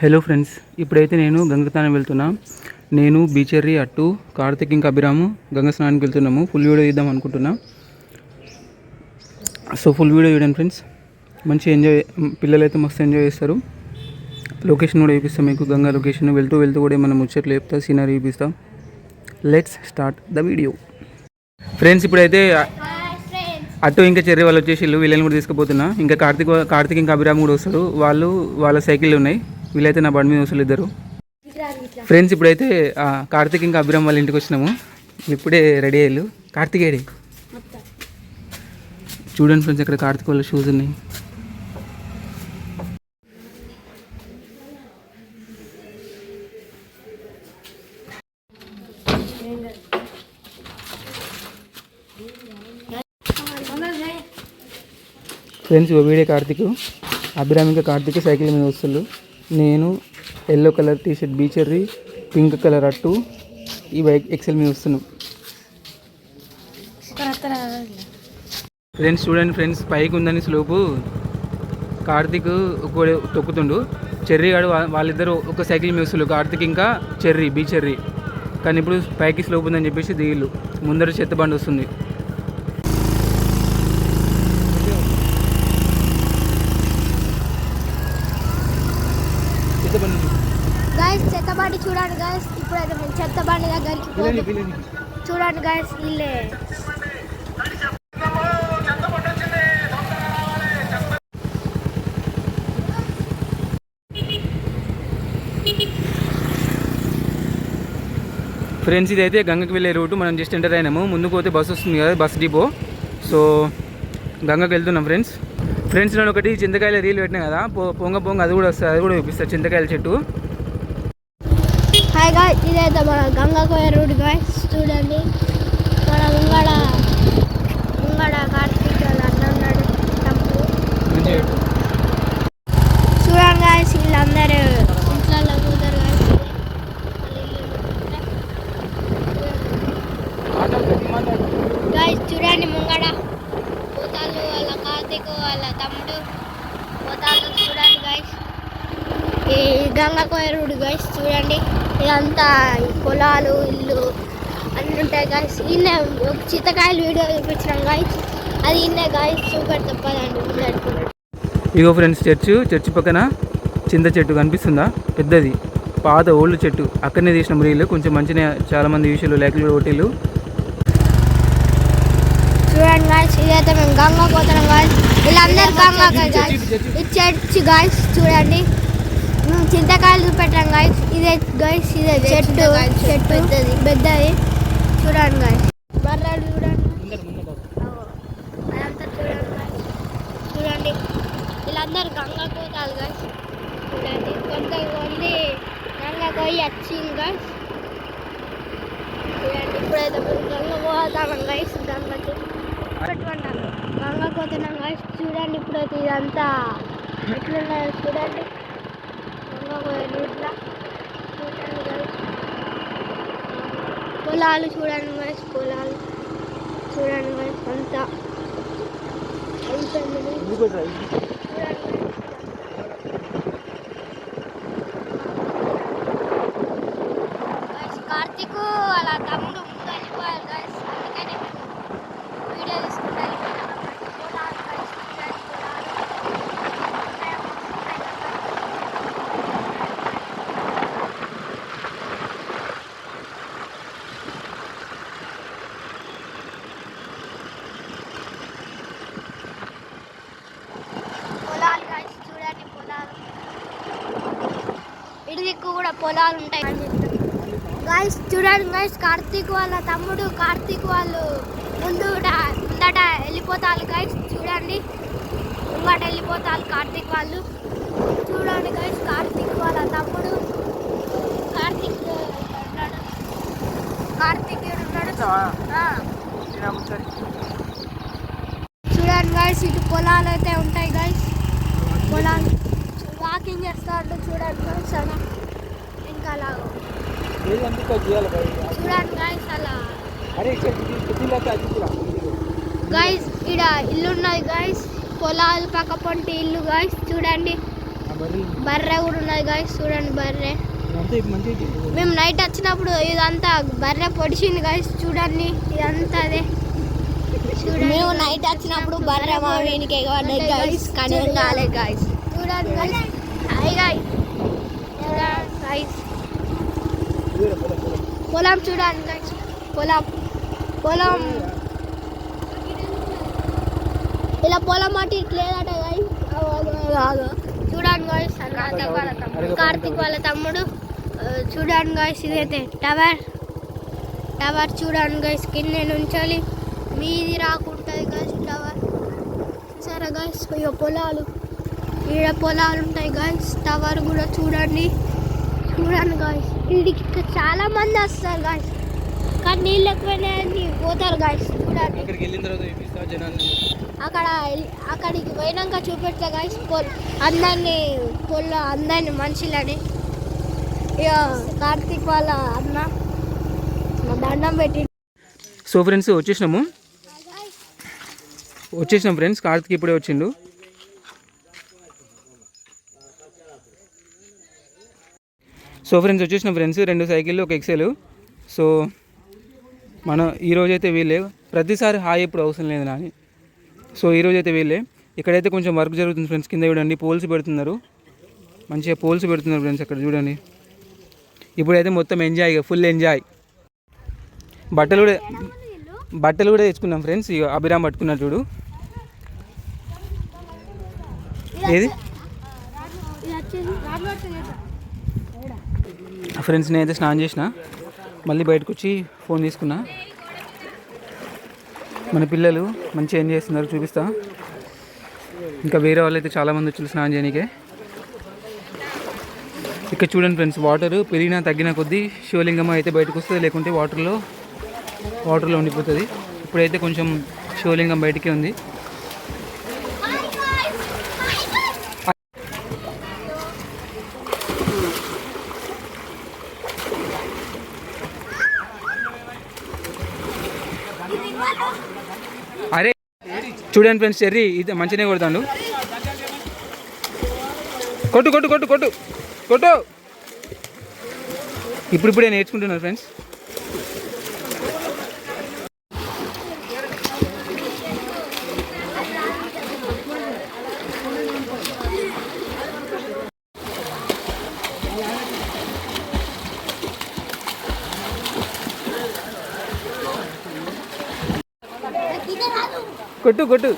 Hello friends ఇప్పుడైతే నేను గంగతానం వెళ్తున్నా. నేను బీచెర్రీ అట్టు కార్తిక్ ఇంకా అభిరాము గంగ స్నానానికి వెళ్తున్నాము. ఫుల్ వీడియో తీద్దాం అనుకుంటున్నా. సో ఫుల్ వీడియో చూడండి ఫ్రెండ్స్ మంచి ఎంజాయ్ పిల్లలు అయితే మస్తు ఎంజాయ్ చేస్తారు. లొకేషన్ కూడా చూపిస్తాం మీకు. గంగా లొకేషన్ వెళ్తూ వెళ్తూ కూడా మనం ముచ్చట్లు చెప్తా సీనరీ చూపిస్తాం. Let's start the video friends ఇప్పుడైతే అటు ఇంకా చెర్రీ వాళ్ళు వచ్చేసి ఇల్లు వీళ్ళని కూడా తీసుకుపోతున్నా. ఇంకా కార్తిక్ కార్తిక్ ఇంకా అభిరామ్ కూడా వస్తారు వాళ్ళు వాళ్ళ సైకిళ్ళు ఉన్నాయి. వీళ్ళైతే నా బండి మీద వస్తారు ఇద్దరు. ఫ్రెండ్స్ ఇప్పుడైతే కార్తిక్ ఇంకా అభిరామ్ వాళ్ళ ఇంటికి వచ్చినాము. ఇప్పుడే రెడీ అయ్యారు. కార్తిక్ ఏడి చూడండి ఫ్రెండ్స్ ఇక్కడ కార్తిక్ వాళ్ళ షూస్ ఉన్నాయి. ఫ్రెండ్స్ ఇగో వీడే కార్తిక్ అభిరామ్ ఇంకా కార్తిక్ సైకిల్ మీద వస్తున్నారు నేను ఎల్లో కలర్ టీ షర్ట్ బీచర్రి పింక్ కలర్ అట్టు ఈ బైక్ ఎక్సెల్ మీద వస్తున్నాం. ఫ్రెండ్స్ చూడండి ఫ్రెండ్స్ పైకి ఉందని స్లోపు కార్తిక్ ఒకడు తొక్కుతుండు. చెర్రీ గాడు వాళ్ళిద్దరు ఒక సైకిల్ మీద వస్తున్నారు కార్తిక్ ఇంకా చెర్రీ బీ చెర్రీ. కానీ ఇప్పుడు పైకి స్లోప్ ఉందని చెప్పేసి దిగిళ్ళు. ముందర చెత్త బండి వస్తుంది చెత్త బండి చెత్తబండి చూడండి గాయస్ ఇప్పుడైతే మేము చెత్తబండి దగ్గరికి పోతున్నాం. చూడండి గాయస్ వీళ్ళే ఫ్రెండ్స్ ఇదైతే గంగకి వెళ్ళే రూటు. మనం జస్ట్ ఎంటర్ అయినాము. ముందుకు పోతే బస్ వస్తుంది కదా బస్ డిపో. సో గంగకి వెళ్తున్నాం ఫ్రెండ్స్ ఫ్రెండ్స్ నేను ఒకటి చింతకాయల రీల్ పెట్టినా కదా పొంగ పొంగ అది కూడా వస్తుంది అది కూడా చూపిస్తారు చింతకాయల చెట్టు. ఇదైతే మన గంగాకోయ రోడ్ గాయస్ చూడండి మన ముంగడ ముంగడ కార్తీక్ వాళ్ళ అన్న ఉన్నాడు తమ్ముడు మంచి చెట్టు చూడండి గాయస్ వీళ్ళందరూ ఇంట్లో కూతారు గాయస్ గాయస్ చూడండి ముంగడ పోతాలు వాళ్ళ కార్తీక్ వాళ్ళ తమ్ముడు పోతాలు చూడండి గాయస్ ఈ గంగకోయ రోడ్ గాయస్ చూడండి ఇదంతా పొలాలు ఇల్లు అన్నీ ఉంటాయి గాయస్ ఇన్నే ఒక చిత్తకాయలు వీడియో చూపించినాం గాయస్ అది ఇన్నే గాయస్ సూపర్ తప్పదండి ఇగో ఫ్రెండ్స్ చర్చ్ చర్చ్ పక్కన చింత చెట్టు కనిపిస్తుందా? పెద్దది పాత ఓల్డ్ చెట్టు. అక్కడనే తీసిన రీల్. కొంచెం మంచిగా చాలా మంది విషయాలు లేఖలు కొట్టిల్లు చూడండి గాయస్ ఇదైతే మేము గంగా పోతున్నాం గాయస్ వీళ్ళందరూ గంగా గాయస్ ఇది చర్చ్ గాయస్ చూడండి. చింతకాయలు చూపెట్టాం గాయస్ ఇదే గాయస్ ఇదే చెట్టు చెట్టు పెద్దది. పెద్దది. చూడండి గాయస్ బర్రాడు చూడండి. అదంతా చూడండి. చూడండి. వీళ్ళందరూ గంగా పోతారు గాయస్ చూడండి. కొంతమంది గంగా పోయి వచ్చింది గాయస్ చూడండి. ఇప్పుడైతే గంగ పోతాం గాయస్ గంగకి పెట్టుకుంటాను గంగ పోతున్నాం గాయస్ చూడండి ఇప్పుడైతే ఇదంతా ఎట్లున్నాయో చూడండి గంగ పోయే రూట్లో చూడండి guys. పొలాలు చూడండి మరి పొలాలు. చూడండి మరి అంతా. అయిపోయింది చూడండి guys. కార్తీక్ వాళ్ళ తమ్ముడు ముందు వెళ్ళిపోయారు గాయస్ అందుకని మేము వీడియో తీసుకుంటా వెళ్ళిపోయాం అన్నమాట. పొలాలు guys, చూడండి పొలాలు. పొలాలు guys, చూడండి పొలాలు ఇటు దిక్కు కూడా పొలాలు ఉంటాయి గాయస్ చూడండి గాయస్ కార్తీక్ వాళ్ళ తమ్ముడు కార్తీక్ వాళ్ళు ముందు ముందట వెళ్ళిపోతారు గాయస్ చూడండి. ముంగట వెళ్ళిపోతారు కార్తీక్ వాళ్ళు. చూడండి గాయస్ కార్తీక్ వాళ్ళ తమ్ముడు కార్తీక్ కార్తీక్. చూడండి గాయస్ ఇటు పొలాలు అయితే ఉంటాయి గాయస్ పొలాలు. వాకింగ్ చేస్తాడు చూడండి గాయస్ అలా. ఇంకా అలా చూడండి గాయస్ అలా. గైస్ ఇక్కడ ఇల్లు ఉన్నది గైస్ పొలాలు పక్క పొంటి ఇల్లు గాయస్ చూడండి. బర్రె. కూడా ఉన్నది గాయస్ చూడండి బర్రె. మేము నైట్ వచ్చినప్పుడు ఇదంతా బర్రె పొడిచింది గాయస్ చూడండి ఇదంతా అదే. చూడండి మేము నైట్ వచ్చినప్పుడు బర్రె మా వీనికి ఎగబడ్డాయి గైస్ కానీ కాలేదు గైస్ చూడండి గాయస్ హాయ్ గాయస్ చూడండి గాయస్ పొలం చూడండి పొలం. పొలం. ఇలా పొలం అటు ఇటు లేదట చూడండి గాయస్ కార్తీక్ వాళ్ళ తమ్ముడు. చూడండి గాయస్ ఇదైతే. టవర్. టవర్ చూడండి గాయస్ కింద నుంచాలి మీది రాకుంటుంది గాయస్ టవర్. సరే గాయస్ ఇక పొలాలు. ఈడ పొలాలు ఉంటాయి గాయస్ టవర్ కూడా చూడండి. చూడండి గాయస్ వీడికి ఇక్కడ చాలా మంది వస్తారు గాయస్ కానీ నీళ్ళు ఎక్కువైనాయని పోతారు గాయస్ చూడండి అక్కడికి వెళ్ళిన తర్వాత చూపిస్తా జనాన్ని అక్కడ అక్కడికి పోయినాక చూపెడతా గాయస్ పొల్ అందరినీ పొల్ల అందరిని మనుషులని. ఇక కార్తీక్ వాళ్ళ అన్న దండం పెట్టి సో ఫ్రెండ్స్ వచ్చేసినాము. వచ్చేసినాం ఫ్రెండ్స్. కార్తిక్ ఇప్పుడే వచ్చిండు. సో ఫ్రెండ్స్ వచ్చేసిన ఫ్రెండ్స్. రెండు సైకిళ్ళు ఒక ఎక్సెల్ సో మనం ఈరోజు అయితే వీళ్ళే. ప్రతిసారి హాయ్ ఇప్పుడు అవసరం లేదు నాని. సో ఈరోజు అయితే వీళ్ళే. ఇక్కడైతే కొంచెం వర్క్ జరుగుతుంది ఫ్రెండ్స్ కింద చూడండి. పోల్స్ పెడుతున్నారు. మంచిగా పోల్స్ పెడుతున్నారు ఫ్రెండ్స్ అక్కడ చూడండి. ఇప్పుడైతే మొత్తం ఎంజాయ్ ఫుల్ ఎంజాయ్ బట్టలు కూడా బట్టలు కూడా తెచ్చుకున్నాం ఫ్రెండ్స్. ఇక అభిరామ్ పట్టుకున్నాడు చూడు. ఏది? ఫ్రెండ్స్ నేనైతే స్నానం చేసిన. మళ్ళీ బయటకు వచ్చి ఫోన్ తీసుకున్నా. మన పిల్లలు మంచిగా ఏం చేస్తున్నారు చూపిస్తా. ఇంకా వేరే వాళ్ళు అయితే చాలామంది వచ్చారు స్నానం చేయడానికే ఇక్కడ చూడండి ఫ్రెండ్స్ వాటర్ పెరిగినా తగ్గిన కొద్దీ శివలింగం అయితే బయటకు వస్తుంది లేకుంటే వాటర్లో వాటర్లో ఉండిపోతుంది. ఇప్పుడైతే కొంచెం శివలింగం బయటికే ఉంది. అరే చూడండి ఫ్రెండ్స్ చెర్రీ ఇది మంచిగా కొడతాడు. కొట్టు కొట్టు కొట్టు కొట్టు కొట్టు. ఇప్పుడిప్పుడే నేర్చుకుంటున్నారు ఫ్రెండ్స్ కొట్టు కొట్టు.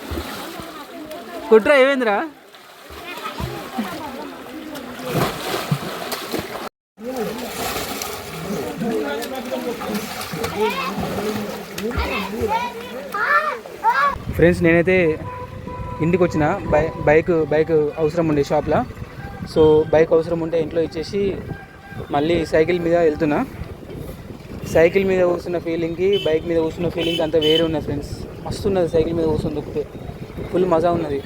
కొట్టురా ఏమైందిరా? ఫ్రెండ్స్ నేనైతే ఇంటికి వచ్చిన. బై బైక్ బైక్ అవసరం ఉండే షాప్లో. సో బైక్ అవసరం ఉంటే ఇంట్లో ఇచ్చేసి మళ్ళీ సైకిల్ మీద వెళ్తున్నా. సైకిల్ మీద కూర్చున్న ఫీలింగ్కి బైక్ మీద కూర్చున్న ఫీలింగ్ అంతా వేరే ఉన్నది ఫ్రెండ్స్. మస్తు ఉన్నది సైకిల్ మీద కూర్చొని దొక్కితే. ఫుల్ మజా ఉన్నది.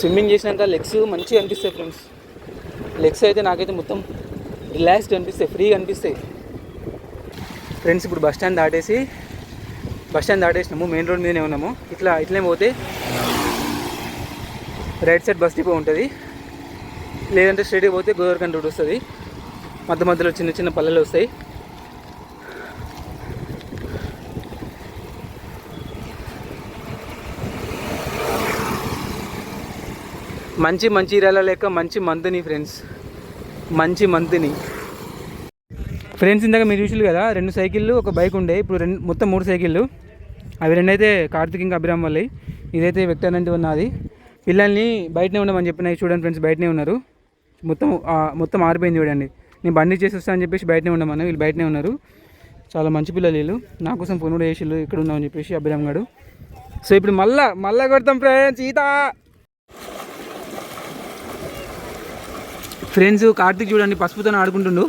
స్విమ్మింగ్ చేసినాక లెగ్స్ మంచిగా అనిపిస్తాయి ఫ్రెండ్స్. లెగ్స్ అయితే నాకైతే మొత్తం రిలాక్స్డ్ అనిపిస్తాయి ఫ్రీగా అనిపిస్తాయి. ఫ్రెండ్స్ ఇప్పుడు బస్ స్టాండ్ దాటేసి బస్ స్టాండ్ దాటేసినాము మెయిన్ రోడ్ మీదనే ఉన్నాము. ఇట్లా ఇట్లే పోతే రైట్ సైడ్ బస్ డిపో ఉంటుంది. లేదంటే స్ట్రైట్ పోతే గోదావరికంట రోడ్ వస్తుంది. మధ్య మధ్యలో చిన్న చిన్న పల్లెలు వస్తాయి. మంచి మంచి ఇరాల లేక మంచి మంత్ని ఫ్రెండ్స్ మంచి మంత్ని ఫ్రెండ్స్ ఇందాక మీరు చూసారు కదా రెండు సైకిళ్ళు ఒక బైక్ ఉండే. ఇప్పుడు రెండు మొత్తం మూడు సైకిళ్ళు. అవి రెండైతే కార్తిక్ ఇంకా అభిరామ్ వల్ల ఇదైతే వెక్టర్ అంటే ఉన్నది పిల్లల్ని బయటనే ఉండమని చెప్పినాయి. చూడండి ఫ్రెండ్స్ బయటనే ఉన్నారు. మొత్తం మొత్తం ఆరిపోయింది చూడండి. నేను బండి చేసి వస్తా అని చెప్పేసి బయటనే ఉండమన్నా వీళ్ళు బయటనే ఉన్నారు. చాలా మంచి పిల్లలు వీళ్ళు. నా కోసం ఫోన్ కూడా చేసిళ్ళు. ఇక్కడ ఉన్నామని చెప్పేసి అభిరామ్ గారు. సో ఇప్పుడు మళ్ళా మళ్ళా కొడతాం ఫ్రెండ్స్ ఈత! ఫ్రెండ్స్ కార్తీక్ చూడండి పసుపుతో ఆడుకుంటుండు.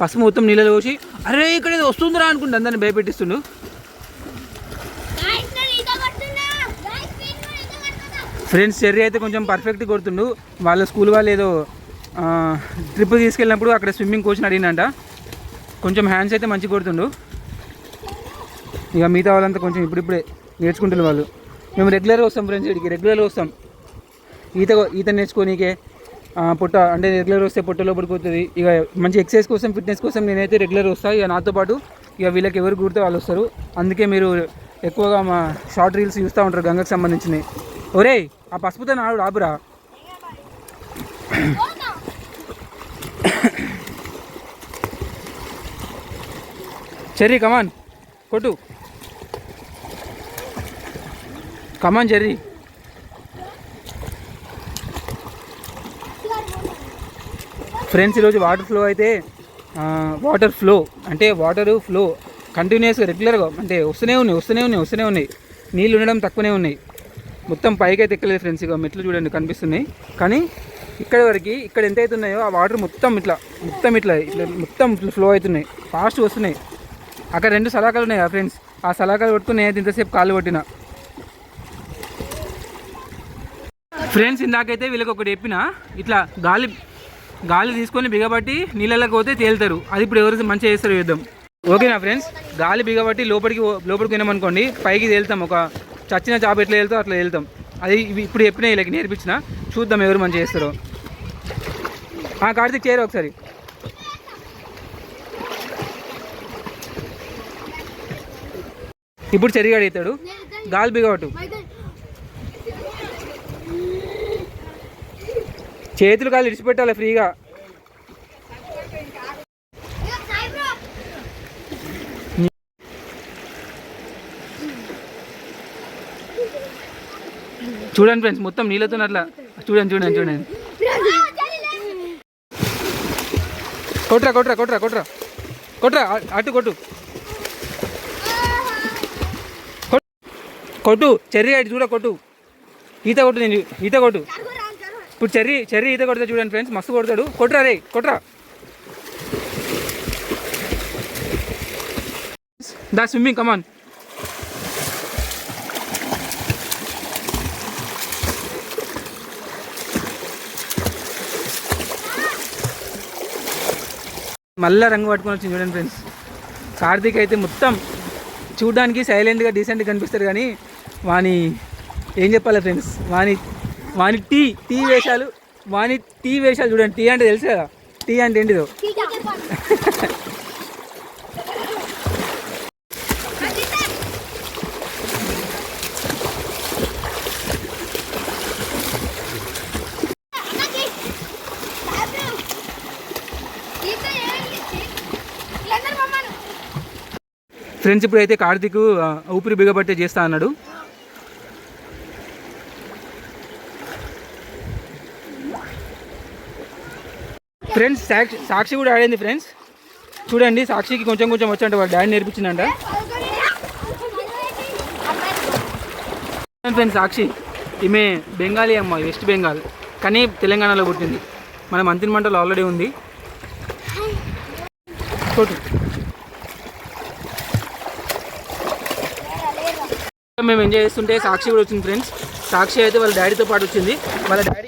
పసుపు మొత్తం నీళ్ళలో పోసి అరే ఇక్కడ ఏదో వస్తుందిరా అనుకుంటా అందరిని భయపెట్టిస్తుండు. ఫ్రెండ్స్ చెర్రీ అయితే కొంచెం పర్ఫెక్ట్ కొడుతుండు. వాళ్ళ స్కూల్ వాళ్ళు ఏదో ట్రిప్ తీసుకెళ్ళినప్పుడు అక్కడ స్విమ్మింగ్ కోచ్ని అడిగినంట కొంచెం హ్యాండ్స్ అయితే మంచిగా కొడుతుండు. ఇక మిగతా వాళ్ళంతా కొంచెం ఇప్పుడిప్పుడే నేర్చుకుంటున్నారు వాళ్ళు. మేము రెగ్యులర్గా వస్తాం ఫ్రెండ్స్ ఇక్కడికి రెగ్యులర్గా వస్తాం. ఈత ఈత నేర్చుకోనీకే పొట్ట అంటే రెగ్యులర్ వస్తే పొట్ట లోపలికి పోతుంది ఇక మంచి ఎక్సర్సైజ్ కోసం ఫిట్నెస్ కోసం నేనైతే రెగ్యులర్ వస్తాను ఇక నాతో పాటు ఇక వీళ్ళకి ఎవరు గుర్తే వాళ్ళు వస్తారు. అందుకే మీరు ఎక్కువగా మా షార్ట్ రీల్స్ చూస్తూ ఉంటారు గంగకు సంబంధించినవి. ఒరే ఆ పసుపుతో నాడు ఆపురా. చెర్రీ కమాన్ కొట్టు. Come on Cherry. ఫ్రెండ్స్ ఈరోజు వాటర్ ఫ్లో అయితే వాటర్ ఫ్లో అంటే వాటర్ ఫ్లో కంటిన్యూస్గా రెగ్యులర్గా అంటే వస్తూనే ఉన్నాయి వస్తూనే ఉన్నాయి వస్తూనే ఉన్నాయి. నీళ్ళు ఉండడం తక్కువనే ఉన్నాయి. మొత్తం పైకి అయితే ఎక్కలేదు ఫ్రెండ్స్ ఇక మెట్లు చూడండి కనిపిస్తున్నాయి. కానీ ఇక్కడ వరకు ఇక్కడ ఎంత అవుతున్నాయో ఆ వాటర్ మొత్తం ఇట్లా మొత్తం ఇట్లా ఇట్లా మొత్తం ఫ్లో అవుతున్నాయి. ఫాస్ట్ వస్తున్నాయి. అక్కడ రెండు సలాకాలు ఉన్నాయి కదా ఫ్రెండ్స్ ఆ సలాకాలు పట్టుకుని నేను ఇంతసేపు కాళ్ళు పట్టిన ఫ్రెండ్స్ ఇందాకైతే వీళ్ళకి ఒకటి చెప్పిన ఇట్లా గాలి గాలి తీసుకొని బిగబట్టి నీళ్ళలోకి పోతే తేలుతారు. అది ఇప్పుడు ఎవరు మంచిగా చేస్తారు యుద్ధం ఓకేనా ఫ్రెండ్స్? గాలి బిగబట్టి లోపలికి లోపలికి పోయినామనుకోండి పైకి తేలుతాం. ఒక చచ్చిన చాప ఎట్లా వెళ్తాం అట్లా వెళ్తాం అది ఇప్పుడు చెప్పినా వీళ్ళకి నేర్పించిన. చూద్దాం ఎవరు మంచిగా చేస్తారో. ఆ, కార్తీక్ చేయరు ఒకసారి. ఇప్పుడు చెరిగాడు అవుతాడు గాలి బిగబట్టు. చేతులు కాళ్ళు ఇడిచిపెట్టాలి ఫ్రీగా. చూడండి ఫ్రెండ్స్ మొత్తం నీళ్ళతో అట్లా. చూడండి చూడండి చూడండి. కొట్రా కొట్రా కొట్రా కొట్రా. కొట్రా అటు కొట్టు. కొట్టు చెర్రీ అటు చూడ కొట్టు. ఈత కొట్టు నేను ఈత కొట్టు. ఇప్పుడు చెర్రీ చెర్రీ ఈత కొడతాడు చూడండి ఫ్రెండ్స్ మస్తు కొడతాడు. కొట్రా రే కొట్రా. దా స్విమ్మింగ్ కమాన్ మళ్ళా రంగు పట్టుకొని వచ్చింది చూడండి ఫ్రెండ్స్ కార్తీక్ అయితే మొత్తం చూడడానికి సైలెంట్గా డీసెంట్గా కనిపిస్తారు కానీ వాని ఏం చెప్పాలి ఫ్రెండ్స్ వాని వాని టీ టీ వేషాలు వాని టీ వేషాలు చూడండి. టీ అంటే తెలుసు కదా? టీ అంటే ఏంటిదో? ఫ్రెండ్స్ ఇప్పుడైతే కార్తీక్ ఊపిరి బిగబట్టే చేస్తా అన్నాడు. ఫ్రెండ్స్ సాక్షి సాక్షి కూడా ఆడింది ఫ్రెండ్స్. చూడండి సాక్షికి కొంచెం కొంచెం వచ్చంట వాళ్ళ డాడీ నేర్పించిందంట. ఫ్రెండ్స్ సాక్షి. ఈమె బెంగాలీ అమ్మ వెస్ట్ బెంగాల్. కానీ తెలంగాణలో పుట్టింది. మన మంత్రి మంటలు ఆల్రెడీ ఉంది. మేము ఎంజాయ్ చేస్తుంటే సాక్షి కూడా వచ్చింది ఫ్రెండ్స్. సాక్షి అయితే వాళ్ళ డాడీతో పాటు వచ్చింది. వాళ్ళ డాడీ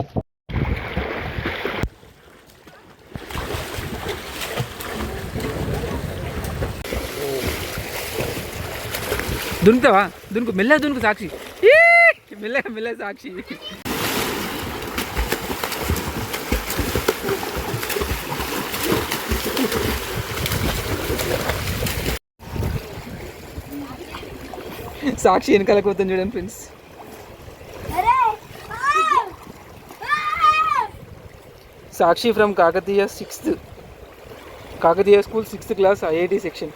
దునుకుతావా దునుకు మెల్లగా దునుకు సాక్షి. మెల్లగా మెల్లగా సాక్షి. సాక్షి వెనకాలకు పోతుంది చూడండి friends. Sakshi from Kakatiya sixth. Kakatiya school sixth class IIT section.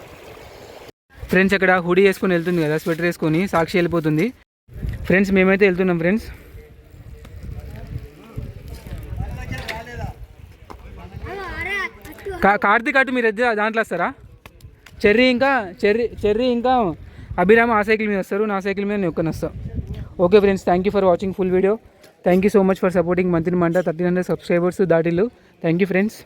Friends అక్కడ హుడీ వేసుకొని వెళ్తుంది కదా స్వెటర్ వేసుకొని సాక్షి వెళ్ళిపోతుంది. ఫ్రెండ్స్ మేమైతే వెళ్తున్నాం ఫ్రెండ్స్. కా కార్తీక్ అటు మీరు దాంట్లో వస్తారా? చెర్రీ ఇంకా చెర్రీ చెర్రీ ఇంకా అభిరామ్ ఆ సైకిల్ మీద వస్తారు నా సైకిల్ మీద నేను ఒక్కని వస్తాను okay friends thank you for watching full video thank you so much for supporting మంత్రి మంట. Thirteen hundred subscribers దాటిల్లు. Thank you friends